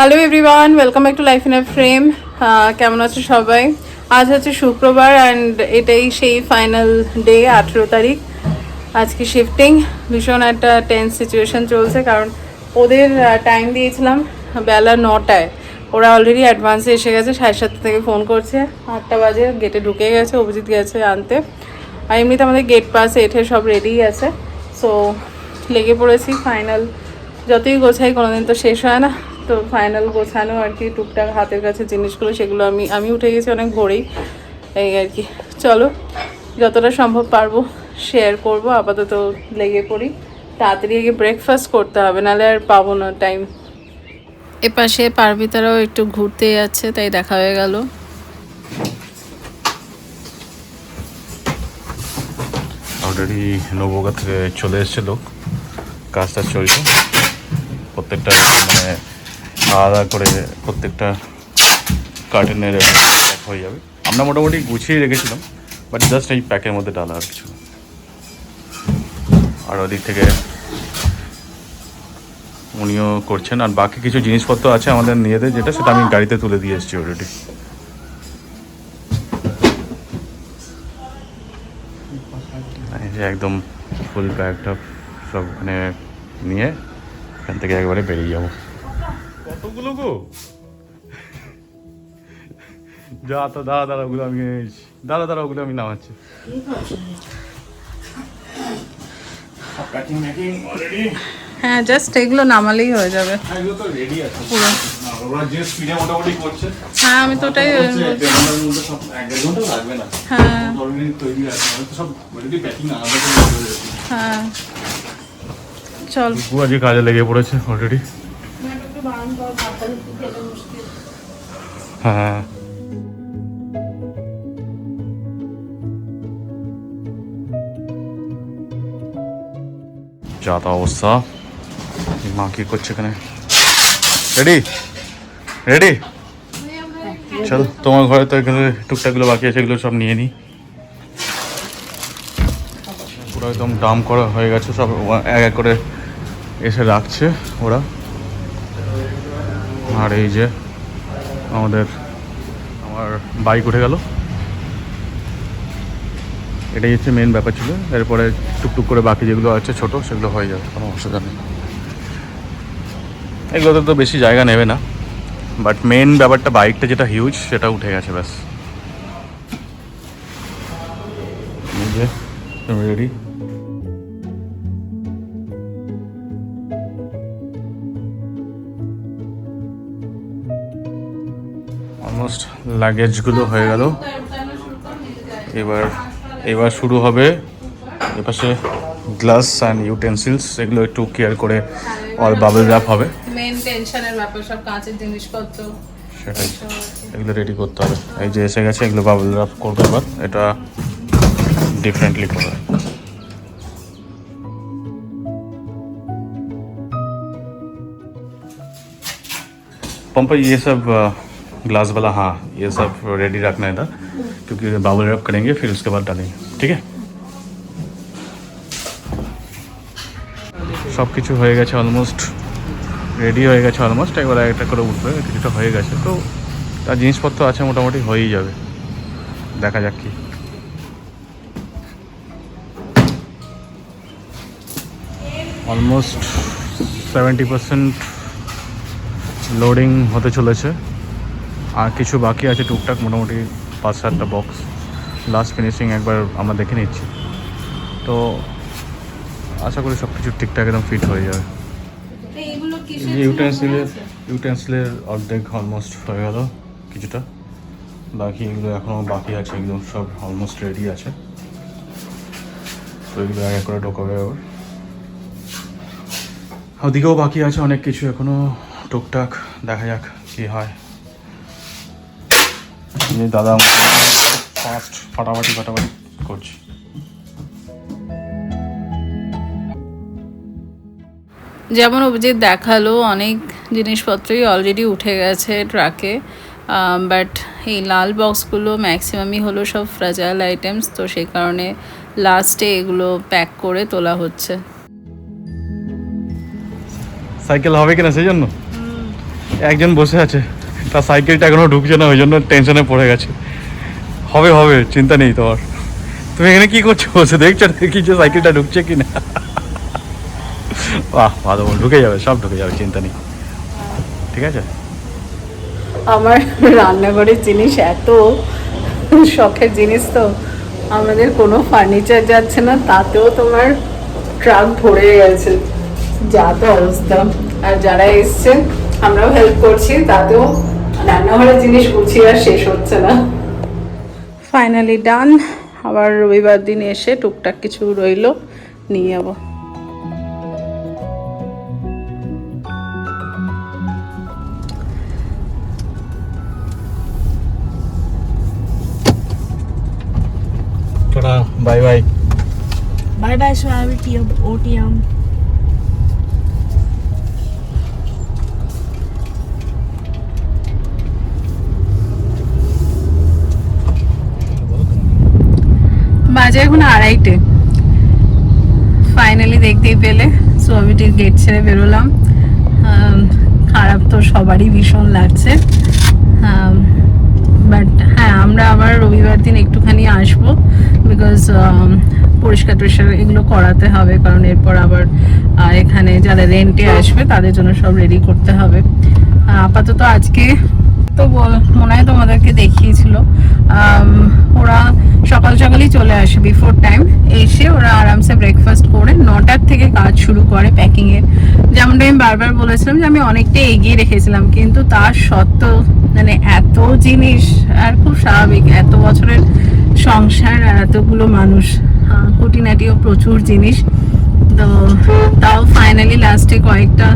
Hello everyone welcome back to life in a frame কেমন আছে সবাই? আজ হচ্ছে শুক্রবার অ্যান্ড এটাই সেই ফাইনাল ডে আঠেরো তারিখ। আজকে শিফটিং ভীষণ একটা টেন্স সিচুয়েশন চলছে কারণ ওদের টাইম দিয়েছিলাম বেলা নটায়। ওরা অলরেডি অ্যাডভান্সে এসে গেছে, সাড়ে সাতটা থেকে ফোন করছে। আটটা বাজে গেটে ঢুকে গেছে, অভিজিৎ গেছে আনতে। আর এমনিতে আমাদের গেট পাস এঠে সব রেডিই আছে। সো লেগে পড়েছি ফাইনাল যতই গোছাই, কোনোদিন তো শেষ হয় না। তো ফাইনাল গোছানো আর কি, টুকটাক হাতের কাছে জিনিসগুলো, সেগুলো আমি আমি উঠে গেছি অনেক ভোরেই। এই আর কি। চলো, যতটা সম্ভব পারব শেয়ার করব, আপাতত লেগে পড়ি। তাড়াতাড়ি আগে ব্রেকফাস্ট করতে হবে, নাহলে আর পাবো না টাইম এপাশে পারবিতারাও একটু ঘুরতে যাচ্ছে, তাই দেখা হয়ে গেল। অলরেডি নবগা থেকে চলে এসছে লোক। কাজটা চলছে। প্রত্যেকটা মানে আলাদা করে প্রত্যেকটা কার্টেনের হয়ে যাবে। আমরা মোটামুটি গুছিয়ে রেখেছিলাম বাট জাস্ট এই প্যাকের মধ্যে ডালা আর কিছু আর ওদিক থেকে উনিও করছেন। আর বাকি কিছু জিনিসপত্র আছে আমাদের নিজেদের, যেটা সেটা আমি গাড়িতে তুলে দিয়ে এসেছি অলরেডি একদম ফুল ব্যাগটা সব মানে নিয়ে এখান থেকে একবারে বেরিয়ে যাব। কতগুলো গো? যা তো দাদা দাদা ওগুলো আমি দাদা দাদা ওগুলো আমি নামাচ্ছি। হ্যাঁ জাস্ট এগুলো নামালেই হয়ে যাবে। এগুলো তো রেডি আছে। পুরো। না, ওরা যে স্পিডে মোটামুটি করছে হ্যাঁ আমি তো ওটাই হচ্ছে দেড় ঘণ্টার মধ্যে সব এক দেড় ঘণ্টা লাগবে না। হ্যাঁ। হ্যাঁ। চল। কাজে লেগে পড়েছে অলরেডি হ্যাঁ। যা তা অবস্থা। মা কি করছে এখানে? রেডি? রেডি? চল, তোমার ঘরে তো এখানে টুকটাকগুলো বাকি আছে, এগুলো সব নিয়ে নিই পুরো একদম ডাম করা হয়ে গেছে, সব এক এক করে এসে রাখছে ওরা। আর এই যে আমাদের, আমার বাইক উঠে গেল। এটাই হচ্ছে মেন ব্যাপার ছিল। এরপরে টুকটুক করে বাকি যেগুলো আছে ছোট, সেগুলো হয়ে যাবে, কোনো অসুবিধা নেই। এগুলোতে তো বেশি জায়গা নেবে না। বাট মেন ব্যাপারটা বাইকটা যেটা হিউজ সেটা উঠে গেছে, ব্যাস। রেডি অলমোস্ট লাগেজগুলো হয়ে গেল এবার এবার শুরু হবে এপাশে গ্লাস অ্যান্ড ইউটেন্সিলস এগুলো একটু কেয়ার করে অল বাবল র্যাপ হবে মেন টেনশনের ব্যাপার সব কাঁচের জিনিসপত্র সেটাই এগুলো রেডি করতে হবে এই যে এসে গেছে এগুলো বাবল র্যাপ করবে এবার এটা ডিফারেন্টলি করবে पंपा ये सब ग्लास वाला हाँ ये सब रेडी रखना है था क्योंकि बाबल रैप करेंगे फिर उसके बाद डालेंगे ठीक है সব কিছু হয়ে গেছে অলমোস্ট রেডি হয়ে গেছে অলমোস্ট এবার একটা করে উঠবে কিছুটা হয়ে গেছে তো তার জিনিসপত্র আছে মোটামুটি হয়েই যাবে দেখা যাক কি অলমোস্ট সেভেন্টি পার্সেন্ট লোডিং হতে চলেছে আর কিছু বাকি আছে টুকটাক মোটামুটি পাঁচ সাতটা বক্স লাস্ট ফিনিশিং একবার আমরা দেখে নিচ্ছি। তো আশা করি সব কিছু ঠিকঠাক একদম ফিট হয়ে যাবে। ইউটেন্সিলের ইউটেন্সিলের অর্ধেক অলমোস্ট হয়ে গেল কিছুটা। বাকি এগুলো এখনও বাকি আছে একদম সব অলমোস্ট রেডি আছে। তো এগুলো এক করে ঢোকাবে আবার। ওদিকেও বাকি আছে অনেক কিছু এখনও টুকটাক দেখা যাক কি হয়। যে দাদা ফাস্ট ফাটাফাটি ফাটাফাটি করছে। যেমন অভিজিৎ দেখাল অনেক জিনিসপত্রই অলরেডি উঠে গেছে ট্রাকে বাট এই লাল বক্সগুলো ম্যাক্সিমামই হলো সব ফ্রাজাইল আইটেমস তো সেই কারণে লাস্টে এগুলো প্যাক করে তোলা হচ্ছে। সাইকেল হবে কিনা সেই জন্য? একজন বসে আছে। তার সাইকেলটা এখনও ঢুকছে না, ওই জন্য টেনশনে পড়ে গেছে। হবে হবে, চিন্তা নেই তোমার তুমি এখানে কি করছ? বসে দেখছ, দেখি যে সাইকেলটা ঢুকছে কি না বাহ, ভালো ঢুকে যাবে, সব ঢুকে যাবে, চিন্তা নেই। ঠিক আছে? আমার রান্নাঘরের জিনিস এত শখের জিনিস তো, আমাদের কোনো ফার্নিচার যাচ্ছে না, তাতেও তোমার ট্রাক ভরে গেছে। যা তো অবস্থা। আর যারা এসছে আমরাও হেল্প করছি তাতেও রান্নাঘরের জিনিস গুছিয়ে আর শেষ হচ্ছে না। ফাইনালি ডান আবার রবিবার দিন এসে টুকটাক কিছু রইল নিয়ে যাব। Tata bye bye Bye bye, Swami OTM. বাজে এখন আড়াইটে। ফাইনালি দেখতেই পেলে গেট ছেড়ে বেরোলাম। খারাপ তো সবারই ভীষণ লাগছে। বাট হ্যাঁ আমরা আবার রবিবার দিন একটুখানি আসব বিকজ পরিষ্কার টরিষ্কার এগুলো করাতে হবে কারণ এরপর আবার এখানে যারা রেন্টে আসবে তাদের জন্য সব রেডি করতে হবে। আপাতত আজকে তো মনে হয় তোমাদেরকে দেখিয়েছিল। ওরা সকাল সকালই চলে আসে বিফোর টাইম এসে ওরা আরামসে ব্রেকফাস্ট করে নটার থেকে কাজ শুরু করে প্যাকিং এর। যেমনটা আমি বারবার বলেছিলাম যে আমি অনেকটা এগিয়ে রেখেছিলাম, কিন্তু তার সত্ত্বেও মানে এত জিনিস আর খুব স্বাভাবিক, এত বছরের সংসার আর এতগুলো মানুষ খুঁটিনাটিও প্রচুর জিনিস। তো তাও ফাইনালি লাস্টে কয়েকটা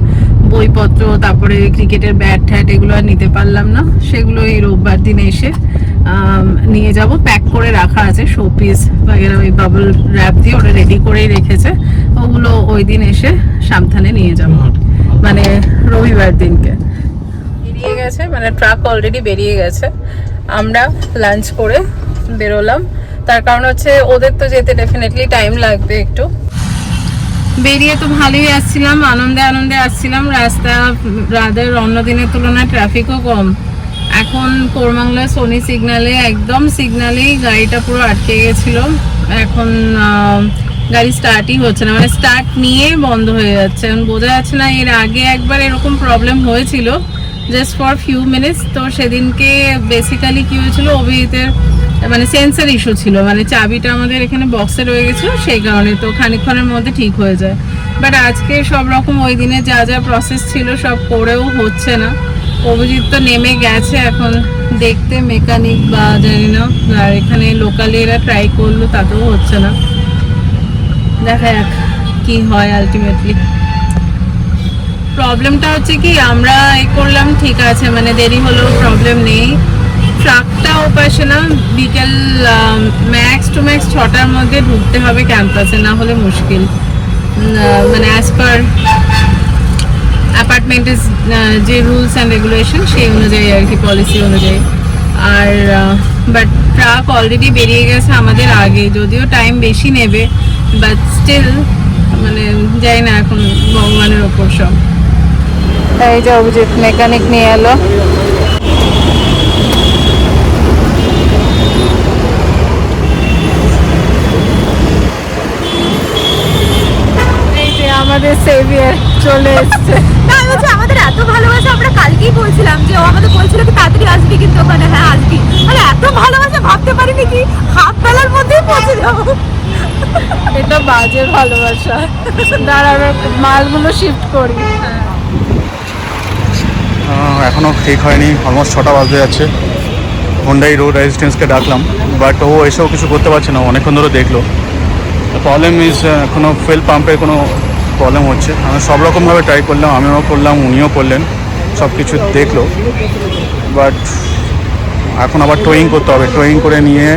বইপত্র, তারপরে ক্রিকেটের ব্যাট ট্যাট এগুলো আর নিতে পারলাম না। সেগুলো এই রোববার দিন এসে নিয়ে যাব। প্যাক করে রাখা আছে শো পিস বাগেরা ওই বাবল র্যাপ দিয়ে ওরা রেডি করেই রেখেছে। ওগুলো ওই দিন এসে সাবধানে নিয়ে যাব। মানে রবিবার দিনকে। বেরিয়ে গেছে মানে ট্রাক অলরেডি বেরিয়ে গেছে। আমরা লাঞ্চ করে বেরোলাম। তার কারণ হচ্ছে ওদের তো যেতে ডেফিনেটলি টাইম লাগবে একটু। বেরিয়ে তো ভালোই আসছিলাম, আনন্দে আনন্দে আসছিলাম। রাস্তা রাদের অন্য দিনের তুলনায় ট্রাফিকও কম। এখন কোরমাংলা সোনি সিগনালে একদম সিগনালেই গাড়িটা পুরো আটকে গেছিল। এখন গাড়ি স্টার্টই হচ্ছে না। মানে স্টার্ট নিয়ে বন্ধ হয়ে যাচ্ছে। এখন বোঝা যাচ্ছে না এর আগে একবার এরকম প্রবলেম হয়েছিল। জাস্ট ফর ফিউ মিনিটস তো সেদিনকে বেসিক্যালি কী হয়েছিল, অভিজিতের মানে সেন্সার ইস্যু ছিল মানে চাবিটা আমাদের এখানে বক্সে রয়ে গেছিল, সেই কারণে তো খানিকক্ষণের মধ্যে ঠিক হয়ে যায়। বাট আজকে সব রকম ওই দিনে যা যা প্রসেস ছিল সব করেও হচ্ছে না। অভিজিৎ তো নেমে গেছে এখন, দেখতে মেকানিক বা জানি না, আর এখানে লোকালি এরা ট্রাই করল, তাতেও হচ্ছে না। দেখা যাক কি হয় আলটিমেটলি প্রবলেমটা হচ্ছে কি, আমরা এ করলাম, ঠিক আছে মানে দেরি হলেও প্রবলেম নেই। ট্রাকটা ওপাশে না বিকেল ম্যাক্স টু ম্যাক্স ছটার মধ্যে ঢুকতে হবে ক্যাম্পাসে না হলে মুশকিল। মানে অ্যাজ পার অ্যাপার্টমেন্টের যে রুলস অ্যান্ড রেগুলেশন সেই অনুযায়ী আর কি পলিসি অনুযায়ী। আর বাট ট্রাক অলরেডি বেরিয়ে গেছে আমাদের আগে, যদিও টাইম বেশি নেবে বাট স্টিল মানে যাই না, এখন ভগবানের ওপর সব। এই যে অভিজিৎ মেকানিক নিয়ে এলো এই যে আমাদের সেভিয়ার চলে এসছে। না আমি বলছি আমাদের এত ভালোবাসা আমরা কালকেই বলছিলাম যে ও আমাদের বলছিল কি তাড়াতাড়ি আসবি কিন্তু ওখানে হ্যাঁ আসবি। মানে এত ভালোবাসা ভাবতে পারিনি কি হাফ বেলার মধ্যেই পৌঁছে যাব। এটা বাজে ভালোবাসা। দাঁড়ানো মালগুলো শিফট করি। আহ, এখনও ঠিক হয়নি অলমোস্ট ছটা বাজতে যাচ্ছে। হুন্ডাই রোড রেজিস্ট্যান্সকে ডাকলাম বাট ও এসেও কিছু করতে পারছে না অনেকক্ষণ ধরে দেখল। প্রবলেম ইজ এখনও ফেল পাম্পের কোনো প্রবলেম হচ্ছে। আমি সব রকমভাবে ট্রাই করলাম আমিও করলাম উনিও করলেন সব কিছু দেখল। বাট এখন আবার টোয়িং করতে হবে। টোয়িং করে নিয়ে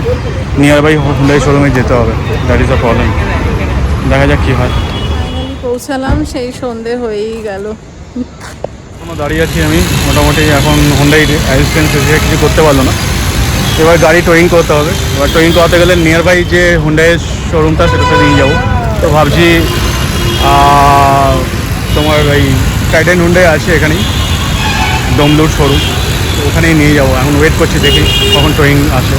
নিয়ার বাই হুন্ডাই শোরুমে যেতে হবে। দ্যাট ইজ দ্য প্রবলেম দেখা যাক কী হয়। পৌঁছালাম সেই সন্ধে হয়েই গেল। এখনও দাঁড়িয়ে আছি আমি। মোটামুটি এখন হুন্ডাই অ্যাসিস্ট্যান্স এসে কিছু করতে পারল না। এবার গাড়ি টোয়িং করতে হবে। এবার টোয়িং করাতে গেলে নিয়ার বাই যে হুন্ডাইয়ের শোরুমটা সেটাতে নিয়ে যাব। তো ভাবছি তোমার ওই টাইটেন হুন্ডে আছে এখানেই ডোমলুর শোরুম ওখানেই নিয়ে যাব। এখন ওয়েট করছি দেখি কখন ট্রেন আসে।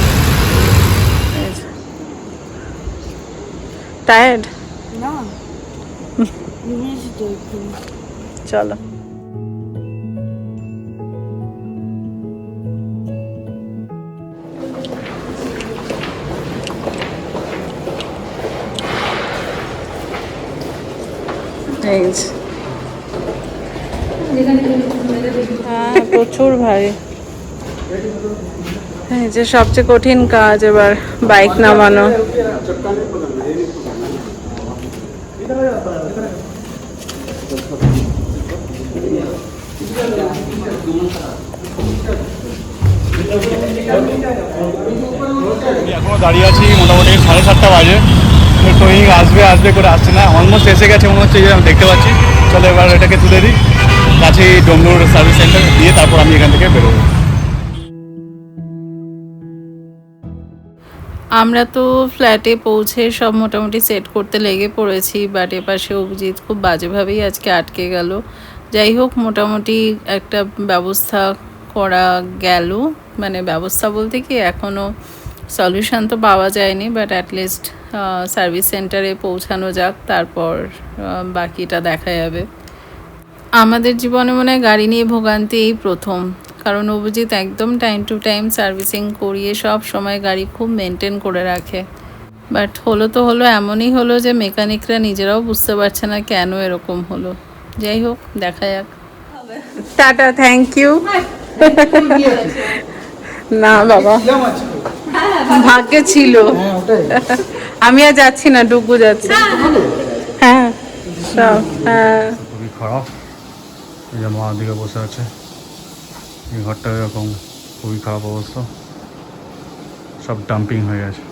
টায়ার্ড না। চলো। এই যে। হ্যাঁ প্রচুর ভারী। এই যে সবচেয়ে কঠিন কাজ এবার বাইক নামানো। দাঁড়িয়ে আছি মোটামুটি সাড়ে সাতটা বাজে। ট্রেন আসবে আসবে করে আসছে না অলমোস্ট এসে গেছে মনে হচ্ছে আমি দেখতে পাচ্ছি। চলো এবার এটাকে তুলে দিই। কাছেই ডোমলুর সার্ভিস সেন্টার দিয়ে তারপর আমি এখান থেকে বেরোবো। আমরা তো ফ্ল্যাটে পৌঁছে সব মোটামুটি সেট করতে লেগে পড়েছি বাট এপাশে অভিজিৎ খুব বাজেভাবেই আজকে আটকে গেল। যাই হোক, মোটামুটি একটা ব্যবস্থা করা গেল। মানে ব্যবস্থা বলতে কি এখনও সলিউশান তো পাওয়া যায়নি বাট অ্যাটলিস্ট সার্ভিস সেন্টারে পৌঁছানো যাক তারপর বাকিটা দেখা যাবে। আমাদের জীবনে মনে হয় গাড়ি নিয়ে ভোগান্তি এই প্রথম কারণ অভিজিৎ একদম টাইম টু টাইম সার্ভিসিং করিয়ে সব সময় গাড়ি খুব মেনটেন করে রাখে। বাট হলো তো হলো এমনই হলো যে মেকানিকরা নিজেরাও বুঝতে পারছে না কেন এরকম হলো। যাই হোক দেখা যাক। টাটা থ্যাংক ইউ না বাবা। ভাগ্যে ছিল। আমি আর যাচ্ছি না, ডুগু যাচ্ছি। হ্যাঁ সব হ্যাঁ। খুবই খারাপ। এই যে মা বসে আছে। এই ঘরটা এরকম খুবই খারাপ অবস্থা। সব ডাম্পিং হয়ে গেছে।